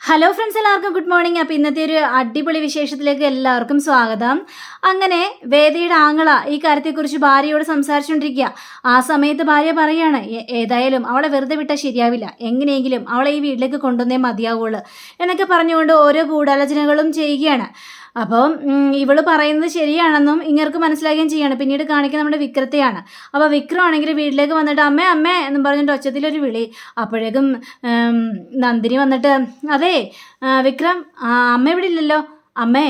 Hello friends എല്ലാവർക്കും good morning അപ്പോൾ ഇന്നത്തെ ഒരു അടിപൊളി വിശേഷത്തിലേക്ക് എല്ലാവർക്കും സ്വാഗതം. അങ്ങനെ വേദയുടെ ആങ്ങള ഈ കാര്യത്തെക്കുറിച്ച് ഭാര്യയോട് സംസാരിച്ചുകൊണ്ടിരിക്കുക. ആ സമയത്ത് ഭാര്യ പറയാണ് "ഏ- ഏതായാലും അവളെ വെറുതെ വിട്ടാൽ ശരിയാവില്ല. എങ്ങനെയെങ്കിലും അവളെ ഈ വീട്ടിലേക്ക് കൊണ്ടുവന്നേ മതിയാവുള്ളൂ. എന്നൊക്കെ പറഞ്ഞുകൊണ്ട് ഓരോ ഗൂഢാലോചനകളും ചെയ്യുകയാണ്. അപ്പം ഇവൾ പറയുന്നത് ശരിയാണെന്നും ഇങ്ങർക്ക് മനസ്സിലാക്കുകയും ചെയ്യാണ്. പിന്നീട് കാണിക്കുക നമ്മുടെ വിക്രത്തെയാണ്. അപ്പോൾ വിക്രം ആണെങ്കിൽ വീട്ടിലേക്ക് വന്നിട്ട് അമ്മേ അമ്മേ എന്നും പറഞ്ഞിട്ട് ഒച്ചത്തിലൊരു വിളി. അപ്പോഴേക്കും നന്ദിനി വന്നിട്ട് അതെ വിക്രം അമ്മ ഇവിടെ ഇല്ലല്ലോ. അമ്മേ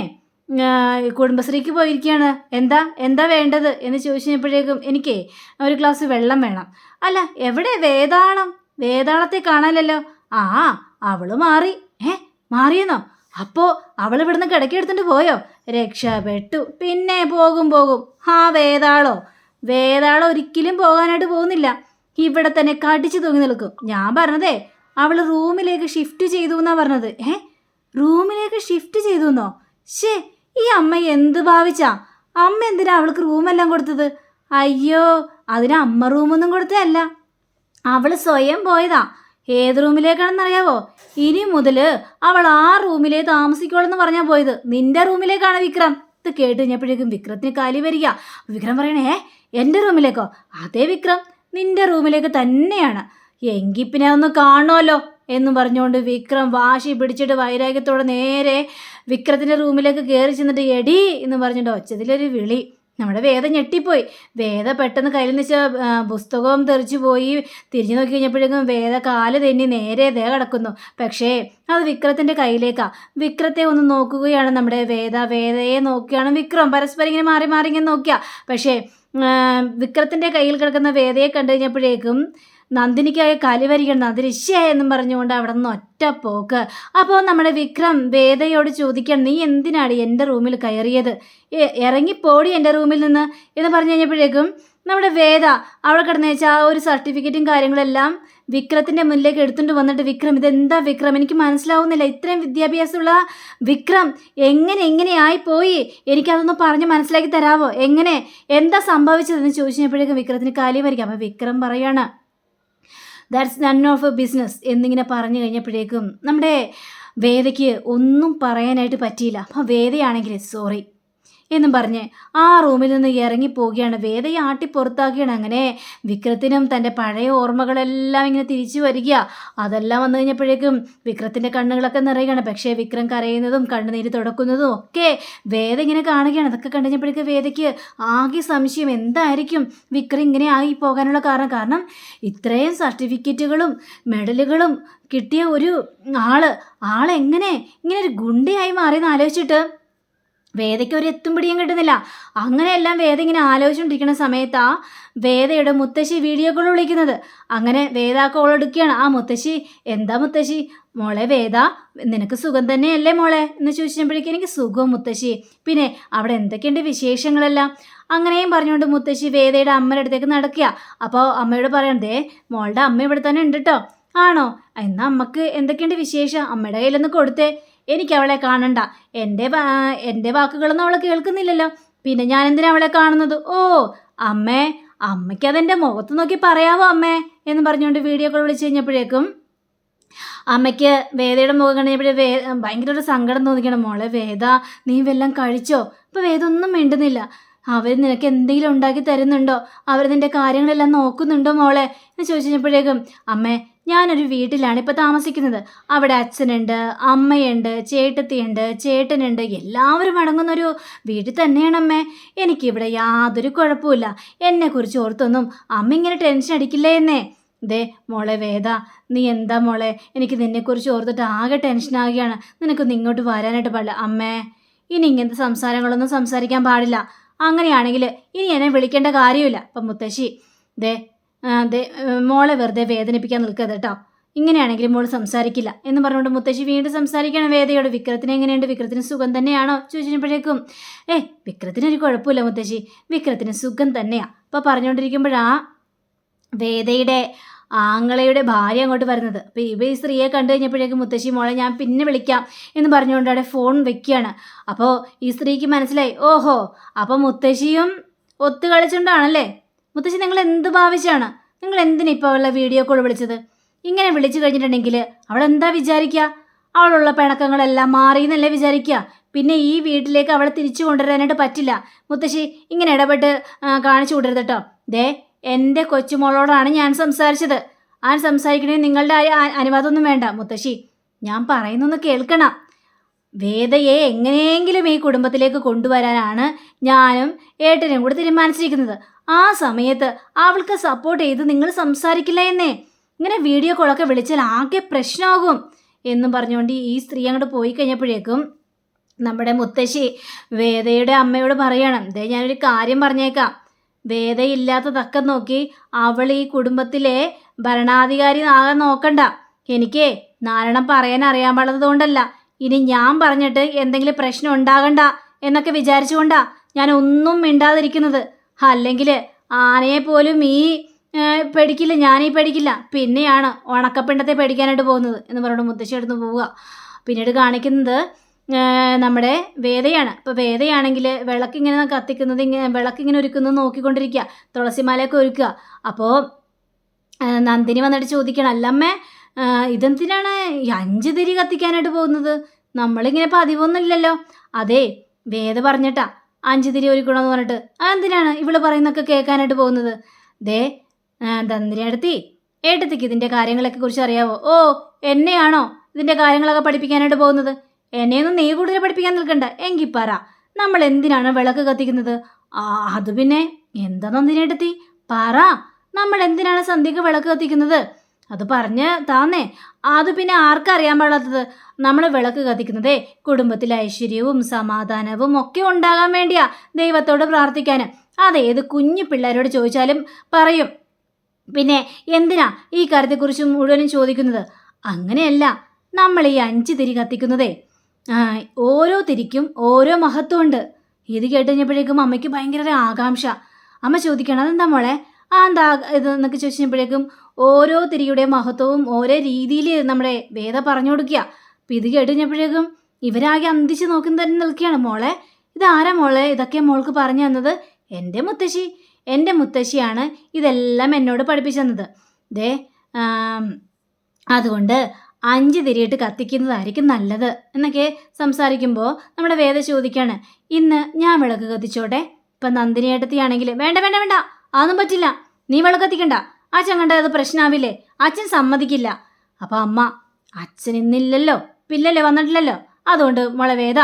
കുടുംബശ്രീക്ക് പോയിരിക്കുകയാണ്. എന്താ എന്താ വേണ്ടത്? എന്ന് ചോദിച്ചു കഴിഞ്ഞപ്പോഴേക്കും എനിക്കേ ഒരു ഗ്ലാസ് വെള്ളം വേണം. അല്ല എവിടെ? വേതാളം വേതാളത്തെ കാണാനല്ലോ ആ അവൾ മാറി. ഏ മാറിയെന്നോ? അപ്പോ അവൾ ഇവിടുന്ന് കിടക്കെടുത്തിട്ട് പോയോ? രക്ഷപ്പെട്ടു പിന്നെ പോകും പോകും. ആ വേതാളോ? വേതാളോ ഒരിക്കലും പോകാനായിട്ട് പോകുന്നില്ല. ഇവിടെ തന്നെ കടിച്ചു തൂങ്ങി നിൽക്കും. ഞാൻ പറഞ്ഞതേ അവൾ റൂമിലേക്ക് ഷിഫ്റ്റ് ചെയ്തു എന്നാ പറഞ്ഞത്. ഏ? റൂമിലേക്ക് ഷിഫ്റ്റ് ചെയ്തു എന്നോ? ഷേ ഈ അമ്മ എന്ത് ഭാവിച്ചാ? അമ്മ എന്തിനാ അവൾക്ക് റൂമെല്ലാം കൊടുത്തത്? അയ്യോ അതിന് അമ്മ റൂമൊന്നും കൊടുത്തതല്ല. അവൾ സ്വയം പോയതാ. ഏത് റൂമിലേക്കാണെന്നറിയാവോ? ഇനി മുതൽ അവൾ ആ റൂമിലേ താമസിക്കോളെന്ന് പറഞ്ഞാൽ പോയത്. നിന്റെ റൂമിലേക്കാണ് വിക്രം. ഇത് കേട്ട് കഴിഞ്ഞപ്പോഴേക്കും വിക്രത്തിന് കാലി വരിക. വിക്രം പറയണേ "ഏ, എന്റെ റൂമിലേക്കോ? അതേ വിക്രം. നിന്റെ റൂമിലേക്ക് തന്നെയാണ്. എങ്കിൽ പിന്നെ അതൊന്ന് കാണുമല്ലോ എന്നും പറഞ്ഞുകൊണ്ട് വിക്രം വാശി പിടിച്ചിട്ട് വൈരാഗ്യത്തോടെ നേരെ വിക്രത്തിന്റെ റൂമിലേക്ക് കയറി ചെന്നിട്ട് എടി എന്ന് പറഞ്ഞിട്ട് ഒച്ചതിലൊരു വിളി. നമ്മുടെ വേദ ഞെട്ടിപ്പോയി. വേദ പെട്ടെന്ന് കയ്യിൽ നിന്ന് വെച്ചാൽ പുസ്തകവും തെറിച്ചു പോയി. തിരിഞ്ഞു നോക്കി കഴിഞ്ഞപ്പോഴേക്കും വേദ കാൽ തന്നെ നേരെ ദേ കിടക്കുന്നു. പക്ഷേ അത് വിക്രത്തിന്റെ കയ്യിലേക്കാ. വിക്രത്തെ ഒന്ന് നോക്കുകയാണ് നമ്മുടെ വേദ. വേദയെ നോക്കുകയാണ് വിക്രം. പരസ്പരം ഇങ്ങനെ മാറി മാറി ഇങ്ങനെ നോക്കിയ. പക്ഷേ വിക്രത്തിന്റെ കയ്യിൽ കിടക്കുന്ന വേദയെ കണ്ടു കഴിഞ്ഞപ്പോഴേക്കും നന്ദിനിക്കായ കലി വരികയാണ് നന്ദിനി ശേ എന്നും പറഞ്ഞുകൊണ്ട് അവിടെ നിന്ന് ഒറ്റ പോക്ക്. അപ്പോൾ നമ്മുടെ വിക്രം വേദയോട് ചോദിക്കണം നീ എന്തിനാണ് എന്റെ റൂമിൽ കയറിയത്? ഇറങ്ങിപ്പോടി എന്റെ റൂമിൽ നിന്ന്. എന്ന് പറഞ്ഞു കഴിഞ്ഞപ്പോഴേക്കും നമ്മുടെ വേദ അവിടെ കിടന്നു വെച്ചാൽ ആ ഒരു സർട്ടിഫിക്കറ്റും കാര്യങ്ങളെല്ലാം വിക്രത്തിന്റെ മുന്നിലേക്ക് എടുത്തുകൊണ്ട് വന്നിട്ട് വിക്രം ഇതെന്താ വിക്രം? എനിക്ക് മനസ്സിലാവുന്നില്ല. ഇത്രയും വിദ്യാഭ്യാസമുള്ള വിക്രം എങ്ങനെ എങ്ങനെയായി പോയി? എനിക്കതൊന്ന് പറഞ്ഞ് മനസ്സിലാക്കി തരാവോ? എങ്ങനെ? എന്താ സംഭവിച്ചതെന്ന് ചോദിച്ചപ്പോഴേക്കും വിക്രത്തിന് കാലി വരിക അപ്പോൾ വിക്രം പറയാണ് that's none of a business എന്നിങ്ങനെ പറഞ്ഞു കഴിഞ്ഞപ്പോഴേക്കും നമ്മുടെ വേദയ്ക്ക് ഒന്നും പറയാനായിട്ട് പറ്റിയില്ല. അപ്പം വേദയാണെങ്കിൽ സോറി എന്നും പറഞ്ഞ് ആ റൂമിൽ നിന്ന് ഇറങ്ങി പോവുകയാണ്. വേദയെ ആട്ടി പുറത്താക്കുകയാണ് അങ്ങനെ. വിക്രത്തിനും തന്റെ പഴയ ഓർമ്മകളെല്ലാം ഇങ്ങനെ തിരിച്ചു വരിക. അതെല്ലാം വന്നു കഴിഞ്ഞപ്പോഴേക്കും വിക്രത്തിന്റെ കണ്ണുകളൊക്കെ നിറയുകയാണ്. പക്ഷേ വിക്രം കരയുന്നതും കണ്ണുനീര് തുടക്കുന്നതും ഒക്കെ വേദ ഇങ്ങനെ കാണുകയാണ്. അതൊക്കെ കണ്ടുകഴിഞ്ഞപ്പോഴേക്ക് വേദയ്ക്ക് ആകെ സംശയം എന്തായിരിക്കും വിക്രം ഇങ്ങനെ ആയി പോകാനുള്ള കാരണം? കാരണം ഇത്രയും സർട്ടിഫിക്കറ്റുകളും മെഡലുകളും കിട്ടിയ ഒരു ആൾ ആളെങ്ങനെ ഇങ്ങനെ ഒരു ഗുണ്ടയായി മാറിയെന്ന് ആലോചിച്ചിട്ട് വേദയ്ക്ക് ഒരു എത്തും പിടിയും കിട്ടുന്നില്ല. അങ്ങനെയെല്ലാം വേദ ഇങ്ങനെ ആലോചിച്ചുകൊണ്ടിരിക്കുന്ന സമയത്ത് ആ വേദയുടെ മുത്തശ്ശി വീഡിയോ കോൾ വിളിക്കുന്നത്. അങ്ങനെ വേദ കോൾ എടുക്കുകയാണ്. ആ മുത്തശ്ശി എന്താ മുത്തശ്ശി? മോളെ വേദ നിനക്ക് സുഖം തന്നെയല്ലേ മോളെ? എന്ന് ചോദിച്ചപ്പോഴേക്കും എനിക്ക് സുഖം മുത്തശ്ശി. പിന്നെ അവിടെ എന്തൊക്കെയുണ്ട് വിശേഷങ്ങളെല്ലാം? അങ്ങനെയും പറഞ്ഞുകൊണ്ട് മുത്തശ്ശി വേദയുടെ അമ്മയുടെ അടുത്തേക്ക് നടക്കുക. അപ്പോൾ അമ്മയോട് പറയണ്ടേ മോളുടെ അമ്മ ഇവിടെ തന്നെ ഉണ്ട് കേട്ടോ ആണോ? എന്നാൽ അമ്മയ്ക്ക് എന്തൊക്കെയുണ്ട് വിശേഷം? അമ്മയുടെ കയ്യിലൊന്ന് കൊടുത്തേ. എനിക്ക് അവളെ കാണണ്ട എന്റെ എന്റെ വാക്കുകളൊന്നും അവളെ കേൾക്കുന്നില്ലല്ലോ. പിന്നെ ഞാൻ എന്തിനാ അവളെ കാണുന്നത്? ഓ അമ്മേ അമ്മയ്ക്ക് അതെന്റെ മുഖത്ത് നോക്കി പറയാവോ അമ്മേ? എന്ന് പറഞ്ഞുകൊണ്ട് വീഡിയോ കോൾ വിളിച്ച് കഴിഞ്ഞപ്പോഴേക്കും അമ്മയ്ക്ക് വേദയുടെ മുഖം കണ്ടപ്പോഴേ വേ ഭയങ്കര ഒരു സങ്കടം തോന്നിക്കണം. മോളെ വേദ നീ വല്ലതും കഴിച്ചോ? അപ്പോൾ വേദ ഒന്നും മിണ്ടുന്നില്ല. അവർ നിനക്ക് എന്തെങ്കിലും ഉണ്ടാക്കി തരുന്നുണ്ടോ? അവർ നിന്റെ കാര്യങ്ങളെല്ലാം നോക്കുന്നുണ്ടോ മോളെ? എന്ന് ചോദിച്ചപ്പോഴേക്കും അമ്മേ ഞാനൊരു വീട്ടിലാണ് ഇപ്പോൾ താമസിക്കുന്നത്. അവിടെ അച്ഛനുണ്ട് അമ്മയുണ്ട് ചേട്ടത്തിയുണ്ട് ചേട്ടനുണ്ട് എല്ലാവരും അടങ്ങുന്നൊരു വീട്ടിൽ തന്നെയാണ് അമ്മേ എനിക്കിവിടെ യാതൊരു കുഴപ്പമില്ല എന്നെക്കുറിച്ച് ഓർത്തൊന്നും അമ്മ ഇങ്ങനെ ടെൻഷൻ അടിക്കില്ലേ എന്നേ. ദേ മോളെ വേദ നീ എന്താ മോളെ? എനിക്ക് നിന്നെക്കുറിച്ച് ഓർത്തിട്ട് ആകെ ടെൻഷൻ ടെൻഷനാകുകയാണ് നിനക്കൊന്ന് ഇങ്ങോട്ട് വരാനായിട്ട് പാടില്ല. അമ്മേ ഇനി ഇങ്ങനത്തെ സംസാരങ്ങളൊന്നും സംസാരിക്കാൻ പാടില്ല. അങ്ങനെയാണെങ്കിൽ ഇനി എന്നെ വിളിക്കേണ്ട കാര്യമില്ല. അപ്പം മുത്തശ്ശി ദേ ദേ മോളെ വെറുതെ വേദനിപ്പിക്കാൻ നിൽക്കരുത് കേട്ടോ. ഇങ്ങനെയാണെങ്കിൽ മോൾ സംസാരിക്കില്ല. എന്ന് പറഞ്ഞുകൊണ്ട് മുത്തശ്ശി വീണ്ടും സംസാരിക്കുകയാണ്. വേദയോട് വിക്രത്തിന് എങ്ങനെയുണ്ട്? വിക്രത്തിന് സുഖം തന്നെയാണോ? ചോദിച്ചപ്പോഴേക്കും ഏ വിക്രത്തിന് ഒരു കുഴപ്പമില്ല മുത്തശ്ശി. വിക്രത്തിന് സുഖം തന്നെയാണ് അപ്പോൾ പറഞ്ഞുകൊണ്ടിരിക്കുമ്പോഴാ വേദയുടെ ആങ്ങളയുടെ ഭാര്യ അങ്ങോട്ട് വരുന്നത്. അപ്പോൾ ഇവ ഈ സ്ത്രീയെ കണ്ടു കഴിഞ്ഞപ്പോഴേക്കും മുത്തശ്ശി മോളെ ഞാൻ പിന്നെ വിളിക്കാം എന്ന് പറഞ്ഞുകൊണ്ട് അവിടെ ഫോൺ വെക്കുകയാണ്. അപ്പോൾ ഈ സ്ത്രീക്ക് മനസ്സിലായി ഓഹോ അപ്പോൾ മുത്തശ്ശിയും ഒത്തു കളിച്ചുകൊണ്ടാണല്ലേ? മുത്തശ്ശി നിങ്ങൾ എന്ത് ഭാവിച്ചാണ്? നിങ്ങൾ എന്തിനാ ഇപ്പോൾ അവളെ വീഡിയോ കോൾ വിളിച്ചത്? ഇങ്ങനെ വിളിച്ചു കഴിഞ്ഞിട്ടുണ്ടെങ്കിൽ അവളെന്താ വിചാരിക്കുക? അവളുള്ള പിണക്കങ്ങളെല്ലാം മാറി എന്നല്ലേ വിചാരിക്കുക? പിന്നെ ഈ വീട്ടിലേക്ക് അവളെ തിരിച്ചു കൊണ്ടുവരാനായിട്ട് പറ്റില്ല. മുത്തശ്ശി ഇങ്ങനെ ഇടപെട്ട് കാണിച്ചു വിടരുത് കേട്ടോ ദേ എന്റെ കൊച്ചുമോളോടാണ് ഞാൻ സംസാരിച്ചത്. ആ സംസാരിക്കണേ നിങ്ങളുടെ അനുവാദമൊന്നും വേണ്ട മുത്തശ്ശി. ഞാൻ പറയുന്നൊന്ന് കേൾക്കണം. വേദയെ എങ്ങനെയെങ്കിലും ഈ കുടുംബത്തിലേക്ക് കൊണ്ടുവരാനാണ് ഞാനും ഏട്ടനും കൂടെ തീരുമാനിച്ചിരിക്കുന്നത്. ആ സമയത്ത് അവൾക്ക് സപ്പോർട്ട് ചെയ്ത് നിങ്ങൾ സംസാരിക്കില്ല എന്നേ. ഇങ്ങനെ വീഡിയോ കോളൊക്കെ വിളിച്ചാൽ ആകെ പ്രശ്നമാകും എന്നും പറഞ്ഞുകൊണ്ട് ഈ സ്ത്രീ അങ്ങോട്ട് പോയി കഴിഞ്ഞപ്പോഴേക്കും നമ്മുടെ മുത്തശ്ശി വേദയുടെ അമ്മയോട് പറയണം ദേ ഞാനൊരു കാര്യം പറഞ്ഞേക്കാം. വേദയില്ലാത്ത തക്കം നോക്കി അവൾ ഈ കുടുംബത്തിലെ ഭരണാധികാരി ആകാൻ നോക്കണ്ട. എനിക്കേ നാരണം പറയാൻ അറിയാൻ പാടുന്നതുകൊണ്ടല്ല ഇനി ഞാൻ പറഞ്ഞിട്ട് എന്തെങ്കിലും പ്രശ്നം ഉണ്ടാകണ്ട എന്നൊക്കെ വിചാരിച്ചുകൊണ്ടാ ഞാൻ ഒന്നും മിണ്ടാതിരിക്കുന്നത്. അല്ലെങ്കിൽ ആനയെ പോലും ഈ പേടിക്കില്ല ഞാനീ പേടിക്കില്ല. പിന്നെയാണ് ഉണക്കപ്പിണ്ടത്തെ പേടിക്കാനായിട്ട് പോകുന്നത് എന്ന് പറഞ്ഞുകൊണ്ട് മുത്തശ്ശി അടുത്ത് പോവുക. പിന്നീട് കാണിക്കുന്നത് നമ്മുടെ വേദയാണ്. അപ്പോൾ വേദയാണെങ്കിൽ വിളക്കിങ്ങനെ കത്തിക്കുന്നത് ഇങ്ങനെ വിളക്കിങ്ങനെ ഒരുക്കുന്നത് നോക്കിക്കൊണ്ടിരിക്കുക തുളസിമാലയൊക്കെ ഒരുക്കുക അപ്പോൾ നന്ദിനി വന്നിട്ട് ചോദിക്കണം അല്ലമ്മേ ഇതെന്തിനാണ് ഈ അഞ്ച് തിരി കത്തിക്കാനായിട്ട് പോകുന്നത്? നമ്മളിങ്ങനെ പതിവൊന്നുമില്ലല്ലോ. അതെ വേദ പറഞ്ഞിട്ടാ. അഞ്ച് തിരി ഒരുക്കണമെന്ന് പറഞ്ഞിട്ട്. അതെന്തിനാണ് ഇവൾ പറയുന്നൊക്കെ കേൾക്കാനായിട്ട് പോകുന്നത്? ദേ നന്ദിനി അടുത്തി ഏട്ടത്തിക്ക് ഇതിന്റെ കാര്യങ്ങളൊക്കെ കുറിച്ച് അറിയാവോ? ഓ എന്നെയാണോ ഇതിന്റെ കാര്യങ്ങളൊക്കെ പഠിപ്പിക്കാനായിട്ട് പോകുന്നത്? എന്നെയൊന്നും നീ കൂടുതൽ പഠിപ്പിക്കാൻ നിൽക്കണ്ട. എങ്കിൽ പറ. നമ്മൾ എന്തിനാണ് വിളക്ക് കത്തിക്കുന്നത്? ആ അത് പിന്നെ എന്താ നന്ദിനെടുത്തി പറ. നമ്മൾ എന്തിനാണ് സന്ധ്യക്ക് വിളക്ക് കത്തിക്കുന്നത്? അത് പറഞ്ഞ് താന്നേ. അത് പിന്നെ ആർക്കറിയാൻ പാടാത്തത് നമ്മൾ വിളക്ക് കത്തിക്കുന്നതേ കുടുംബത്തിൽ ഐശ്വര്യവും സമാധാനവും ഒക്കെ ഉണ്ടാകാൻ വേണ്ടിയാ ദൈവത്തോട് പ്രാർത്ഥിക്കാൻ. അതേത് കുഞ്ഞു പിള്ളേരോട് ചോദിച്ചാലും പറയും. പിന്നെ എന്തിനാ ഈ കാര്യത്തെക്കുറിച്ച് മുഴുവനും ചോദിക്കുന്നത്? അങ്ങനെയല്ല. നമ്മൾ ഈ അഞ്ച് തിരി കത്തിക്കുന്നതേ ആ, ഓരോ തിരിക്കും ഓരോ മഹത്വമുണ്ട്. ഇത് കേട്ടുകഴിഞ്ഞപ്പോഴേക്കും അമ്മയ്ക്ക് ഭയങ്കര ആകാംക്ഷ. അമ്മ ചോദിക്കണം അതെന്താ മോളെ? ആ എന്താ ഇത്? എന്നൊക്കെ ചോദിച്ചപ്പോഴേക്കും ഓരോ തിരിയുടെ മഹത്വവും ഓരോ രീതിയിൽ നമ്മുടെ വേദ പറഞ്ഞു കൊടുക്കുക. അപ്പം ഇത് കേട്ടുകഴിഞ്ഞപ്പോഴേക്കും ഇവരാകെ അന്തിച്ച് നോക്കി തന്നെ നിൽക്കുകയാണ്. മോളെ ഇതാരാ മോളെ? ഇതൊക്കെ മോൾക്ക് പറഞ്ഞു തന്നത് എന്റെ മുത്തശ്ശി. എന്റെ മുത്തശ്ശിയാണ് ഇതെല്ലാം എന്നോട് പഠിപ്പിച്ചു തന്നത്. ദേ അതുകൊണ്ട് അഞ്ച് തിരിയിട്ട് കത്തിക്കുന്നതായിരിക്കും നല്ലത് എന്നൊക്കെ സംസാരിക്കുമ്പോൾ നമ്മുടെ വേദ ചോദിക്കാണ് ഇന്ന് ഞാൻ വിളക്ക് കത്തിച്ചോട്ടെ? ഇപ്പം നന്ദിനി ഏട്ടത്തിയാണെങ്കിൽ വേണ്ട വേണ്ട വേണ്ട അതൊന്നും പറ്റില്ല. നീ വിളക്ക് കത്തിക്കണ്ട. അച്ഛൻ കണ്ട അത് പ്രശ്നമാവില്ലേ അച്ഛൻ സമ്മതിക്കില്ല. അപ്പം അമ്മ അച്ഛൻ ഇന്നില്ലല്ലോ. പില്ലല്ലേ വന്നിട്ടില്ലല്ലോ. അതുകൊണ്ട് മോളെ വേദ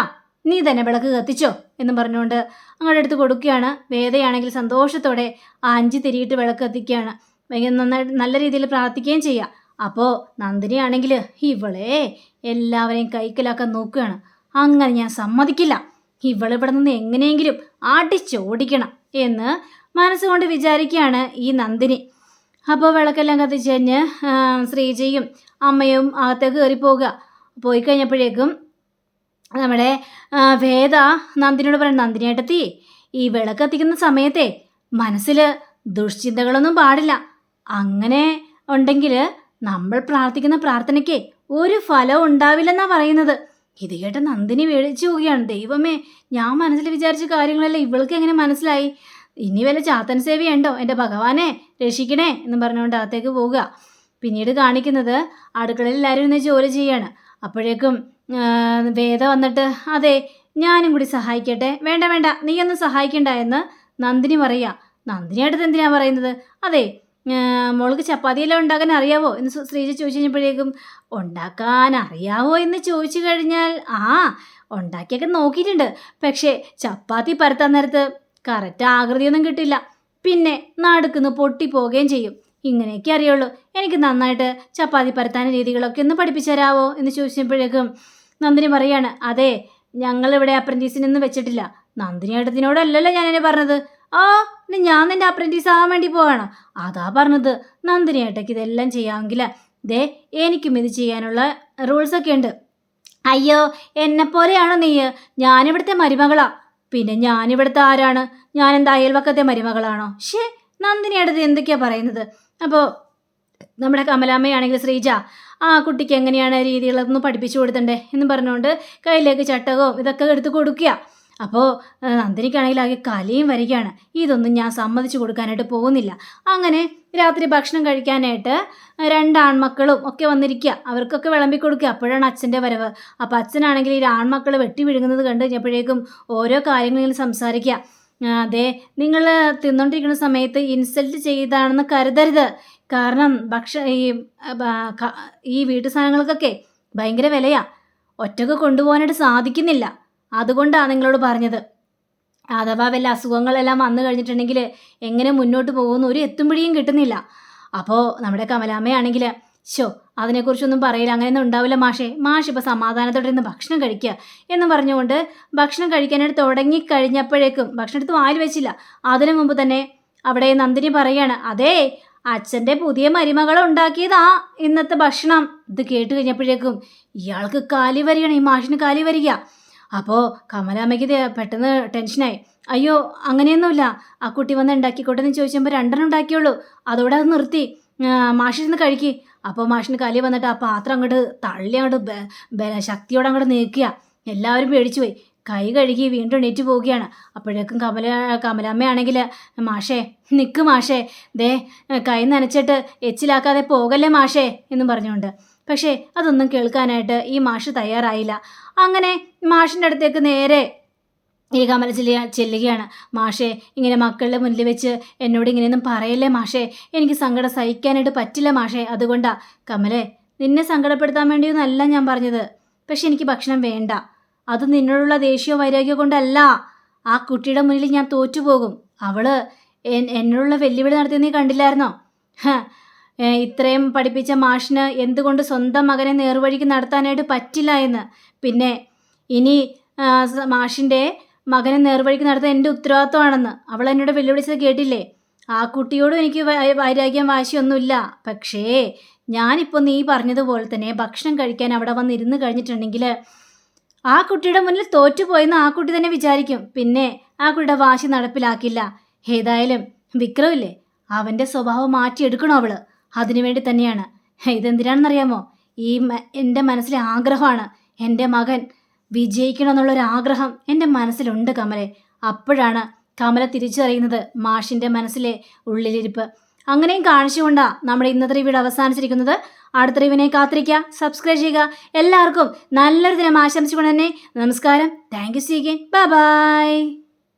നീ തന്നെ വിളക്ക് കത്തിച്ചോ. എന്ന് പറഞ്ഞുകൊണ്ട് അങ്ങോട്ട് എടുത്ത് കൊടുക്കുകയാണ്. വേദയാണെങ്കിൽ സന്തോഷത്തോടെ ആ അഞ്ച് തിരിയിട്ട് വിളക്ക് കത്തിക്കുകയാണ്. ഭയങ്കര നന്നായിട്ട് നല്ല രീതിയിൽ പ്രാർത്ഥിക്കുകയും ചെയ്യുക അപ്പോൾ നന്ദിനിയാണെങ്കിൽ ഇവളെ എല്ലാവരെയും കൈക്കലാക്കാൻ നോക്കുകയാണ്. അങ്ങനെ ഞാൻ സമ്മതിക്കില്ല. ഇവളിവിടെ നിന്ന് എങ്ങനെയെങ്കിലും അടിച്ചോടിക്കണം എന്ന് മനസ്സുകൊണ്ട് വിചാരിക്കുകയാണ് ഈ നന്ദിനി. അപ്പോൾ വിളക്കെല്ലാം കത്തിച്ച് കഴിഞ്ഞ് ശ്രീജയും അമ്മയും അകത്തേക്ക് കയറി പോവുക. പോയി കഴിഞ്ഞപ്പോഴേക്കും നമ്മുടെ വേദ നന്ദിനിയോട് പറയും നന്ദിനിയേട്ടത്തി ഈ വിളക്ക് കത്തിക്കുന്ന സമയത്തെ മനസ്സിൽ ദുഷ്ചിന്തകളൊന്നും പാടില്ല. അങ്ങനെ ഉണ്ടെങ്കിൽ നമ്മൾ പ്രാർത്ഥിക്കുന്ന പ്രാർത്ഥനയ്ക്ക് ഒരു ഫലം ഉണ്ടാവില്ലെന്നാ പറയുന്നത്. ഇത് കേട്ട നന്ദിനി വേടിച്ചു പോവുകയാണ്. ദൈവമേ ഞാൻ മനസ്സിൽ വിചാരിച്ച കാര്യങ്ങളെല്ലാം ഇവൾക്ക് എങ്ങനെ മനസ്സിലായി? ഇനി വല്ല ചാത്തൻ സേവയുണ്ടോ എന്റെ ഭഗവാനെ രക്ഷിക്കണേ എന്ന് പറഞ്ഞുകൊണ്ട് അകത്തേക്ക് പോവുക. പിന്നീട് കാണിക്കുന്നത് അടുക്കളയിൽ എല്ലാവരും ഇന്ന് ജോലി ചെയ്യാണ്. അപ്പോഴേക്കും വേദ വന്നിട്ട് അതെ ഞാനും കൂടി സഹായിക്കട്ടെ. വേണ്ട വേണ്ട നീയൊന്ന് സഹായിക്കണ്ട എന്ന് നന്ദിനി പറയുക നന്ദിനിയായിട്ട് എന്തിനാണ് പറയുന്നത്? അതെ മോൾക്ക് ചപ്പാത്തിയെല്ലാം ഉണ്ടാക്കാൻ അറിയാവോ എന്ന് ശ്രീജ ചോദിച്ചു കഴിഞ്ഞപ്പോഴേക്കും ഉണ്ടാക്കാൻ അറിയാവോ എന്ന് ചോദിച്ചു കഴിഞ്ഞാൽ ആ ഉണ്ടാക്കിയൊക്കെ നോക്കിയിട്ടുണ്ട്. പക്ഷേ ചപ്പാത്തി പരത്താൻ നേരത്ത് കറക്റ്റ് ആകൃതിയൊന്നും കിട്ടില്ല. പിന്നെ നടുക്കുന്ന് പൊട്ടിപ്പോവുകയും ചെയ്യും. ഇങ്ങനെയൊക്കെ അറിയുള്ളൂ. എനിക്ക് നന്നായിട്ട് ചപ്പാത്തി പരത്താൻ രീതികളൊക്കെ ഒന്ന് പഠിപ്പിച്ചു എന്ന് ചോദിച്ചപ്പോഴേക്കും നന്ദിനി പറയാണ് അതെ ഞങ്ങളിവിടെ അപ്രന്റീസിനൊന്നും വെച്ചിട്ടില്ല. നന്ദിനി ഏട്ടത്തിനോടല്ലല്ലോ ഞാൻ എന്നെ പറഞ്ഞത്. ആ ഞാൻ നിന്റെ അപ്രന്റീസ് ആവാൻ വേണ്ടി പോവാണ്. അതാ പറഞ്ഞത്. നന്ദിനി ഏട്ടയ്ക്ക് ഇതെല്ലാം ചെയ്യാമെങ്കിൽ ദേ എനിക്കും ഇത് ചെയ്യാനുള്ള റൂൾസൊക്കെ ഉണ്ട്. അയ്യോ എന്നെ പോലെയാണോ നീ? ഞാനിവിടുത്തെ മരുമകളാ. പിന്നെ ഞാനിവിടുത്തെ ആരാണ്? ഞാൻ എന്താ അയൽവക്കത്തെ മരുമകളാണോ? ഷേ നന്ദിനി അടുത്ത് എന്തൊക്കെയാ പറയുന്നത്? അപ്പോൾ നമ്മുടെ കമലാമ്മയാണെങ്കിൽ ശ്രീജ ആ കുട്ടിക്ക് എങ്ങനെയാണ് രീതികളൊന്നും പഠിപ്പിച്ചു കൊടുത്തണ്ടേ? എന്ന് പറഞ്ഞുകൊണ്ട് കയ്യിലേക്ക് ചട്ടകവും ഇതൊക്കെ എടുത്ത് കൊടുക്കുക. അപ്പോൾ നന്ദിനിക്കാണെങ്കിൽ ആകെ കലയും വരികയാണ്. ഇതൊന്നും ഞാൻ സമ്മതിച്ചു കൊടുക്കാനായിട്ട് പോകുന്നില്ല. അങ്ങനെ രാത്രി ഭക്ഷണം കഴിക്കാനായിട്ട് രണ്ട് ആൺമക്കളും ഒക്കെ വന്നിരിക്കുക അവർക്കൊക്കെ വിളമ്പി കൊടുക്കുക അപ്പോഴാണ് അച്ഛന്റെ വരവ്. അപ്പോൾ അച്ഛനാണെങ്കിൽ ഈ ആൺമക്കൾ വെട്ടി വിഴുങ്ങുന്നത് കണ്ടു കഴിഞ്ഞപ്പോഴേക്കും ഓരോ കാര്യങ്ങളിങ്ങനെ സംസാരിക്കുക അതെ നിങ്ങൾ തിന്നോണ്ടിരിക്കുന്ന സമയത്ത് ഇൻസൾട്ട് ചെയ്താണെന്ന് കരുതരുത്. കാരണം ഭക്ഷ ഈ ഈ വീട്ടു സാധനങ്ങൾക്കൊക്കെ ഭയങ്കര വിലയാ. ഒറ്റയ്ക്ക് കൊണ്ടുപോകാനായിട്ട് സാധിക്കുന്നില്ല. അതുകൊണ്ടാണ് നിങ്ങളോട് പറഞ്ഞത്. അഥവാ വല്ല അസുഖങ്ങളെല്ലാം വന്നു കഴിഞ്ഞിട്ടുണ്ടെങ്കിൽ എങ്ങനെ മുന്നോട്ട് പോകുമെന്ന് ഒരു എത്തുമ്പോഴേയും കിട്ടുന്നില്ല. അപ്പോൾ നമ്മുടെ കമലാമ്മയാണെങ്കിൽ ഷോ അതിനെക്കുറിച്ചൊന്നും പറയില്ല അങ്ങനെയൊന്നും ഉണ്ടാവില്ല മാഷേ. മാഷ് ഇപ്പോൾ സമാധാനത്തോടെ ഇരുന്ന് ഭക്ഷണം കഴിക്കുക എന്ന് പറഞ്ഞുകൊണ്ട് ഭക്ഷണം കഴിക്കാനായിട്ട് തുടങ്ങി കഴിഞ്ഞപ്പോഴേക്കും ഭക്ഷണം എടുത്ത് വായിൽ വെച്ചില്ല. അതിനു മുമ്പ് തന്നെ അവിടെ നന്ദിനി പറയാണ് അതേ അച്ഛന്റെ പുതിയ മരുമകൾ ഉണ്ടാക്കിയതാ ഇന്നത്തെ ഭക്ഷണം. ഇത് കേട്ട് കഴിഞ്ഞപ്പോഴേക്കും ഇയാൾക്ക് കാലി വരികയാണ് ഈ മാഷിന് കാലി വരിക അപ്പോൾ കമലാമ്മയ്ക്ക് പെട്ടെന്ന് ടെൻഷനായി. അയ്യോ അങ്ങനെയൊന്നുമില്ല. ആ കുട്ടി വന്ന് ഉണ്ടാക്കിക്കോട്ടെ എന്ന് ചോദിച്ചപ്പോൾ രണ്ടെണ്ണം ഉണ്ടാക്കിയുള്ളൂ. അതോടെ അത് നിർത്തി. മാഷിരുന്ന് കഴിക്ക്. അപ്പോൾ മാഷിന് കലി വന്നിട്ട് ആ പാത്രം അങ്ങോട്ട് തള്ളി അങ്ങോട്ട് ശക്തിയോടെ അങ്ങോട്ട് നീക്കുക. എല്ലാവരും പേടിച്ചു പോയി കൈ കഴുകി വീണ്ടും എണീറ്റ് പോവുകയാണ്. അപ്പോഴേക്കും കമല കമലാമ്മയാണെങ്കിൽ മാഷേ നിൽക്ക് മാഷേ. ദേ കൈ നനച്ചിട്ട് എച്ചിലാക്കാതെ പോകല്ലേ മാഷേ എന്നും പറഞ്ഞുകൊണ്ട്. പക്ഷേ അതൊന്നും കേൾക്കാനായിട്ട് ഈ മാഷ് തയ്യാറായില്ല. അങ്ങനെ മാഷിന്റെ അടുത്തേക്ക് നേരെ ഈ കമല ചെല്ലിയ ചെല്ലുകയാണ്. മാഷേ ഇങ്ങനെ മക്കളുടെ മുന്നിൽ വെച്ച് എന്നോട് ഇങ്ങനെയൊന്നും പറയല്ലേ മാഷേ? എനിക്ക് സങ്കടം സഹിക്കാനായിട്ട് പറ്റില്ല മാഷേ. അതുകൊണ്ടാ. കമലെ നിന്നെ സങ്കടപ്പെടുത്താൻ വേണ്ടിയൊന്നല്ല ഞാൻ പറഞ്ഞത്. പക്ഷെ എനിക്ക് ഭക്ഷണം വേണ്ട. അത് നിന്നോടുള്ള ദേഷ്യമോ വൈരാഗ്യമോ കൊണ്ടല്ല. ആ കുട്ടിയുടെ മുന്നിൽ ഞാൻ തോറ്റുപോകും. അവൾ എന്നോടുള്ള വെല്ലുവിളി നടത്തി നീ കണ്ടില്ലായിരുന്നോ? ഇത്രയും പഠിപ്പിച്ച മാഷിന് എന്തുകൊണ്ട് സ്വന്തം മകനെ നേർവഴിക്ക് നടത്താനായിട്ട് പറ്റില്ല എന്ന്. പിന്നെ ഇനി മാഷിന്റെ മകനെ നേർവഴിക്ക് നടത്താൻ എന്റെ ഉത്തരവാദിത്വമാണെന്ന്. അവൾ എന്നോട് വെല്ലുവിളിച്ചത് കേട്ടില്ലേ? ആ കുട്ടിയോടും എനിക്ക് വൈരാഗ്യം വാശിയൊന്നുമില്ല. പക്ഷേ ഞാനിപ്പോൾ നീ പറഞ്ഞതുപോലെ തന്നെ ഭക്ഷണം കഴിക്കാൻ അവിടെ വന്നിരുന്ന് കഴിഞ്ഞിട്ടുണ്ടെങ്കിൽ ആ കുട്ടിയുടെ മുന്നിൽ തോറ്റുപോയെന്ന് ആ കുട്ടി തന്നെ വിചാരിക്കും. പിന്നെ ആ കുട്ടിയുടെ വാശി നടപ്പിലാക്കില്ല. ഏതായാലും വിക്രമില്ലേ അവന്റെ സ്വഭാവം മാറ്റിയെടുക്കണോ അവൾ? അതിനുവേണ്ടി തന്നെയാണ്. ഇതെന്തിനാണെന്നറിയാമോ? ഈ എന്റെ മനസ്സിലെ ആഗ്രഹമാണ്. എന്റെ മകൻ വിജയിക്കണം എന്നുള്ളൊരു ആഗ്രഹം എന്റെ മനസ്സിലുണ്ട് കമലെ. അപ്പോഴാണ് കമല തിരിച്ചറിയുന്നത് മാഷിന്റെ മനസ്സിലെ ഉള്ളിലിരിപ്പ്. അങ്ങനെയും കാണിച്ചുകൊണ്ടാ നമ്മുടെ ഇന്നത്തെ റിവ്യൂടെ അവസാനിച്ചിരിക്കുന്നത്. അടുത്ത റിവിനെ കാത്തിരിക്കുക സബ്സ്ക്രൈബ് ചെയ്യുക. എല്ലാവർക്കും നല്ലൊരു ദിനം ആശംസിച്ചുകൊണ്ട് തന്നെ നമസ്കാരം. Thank you C by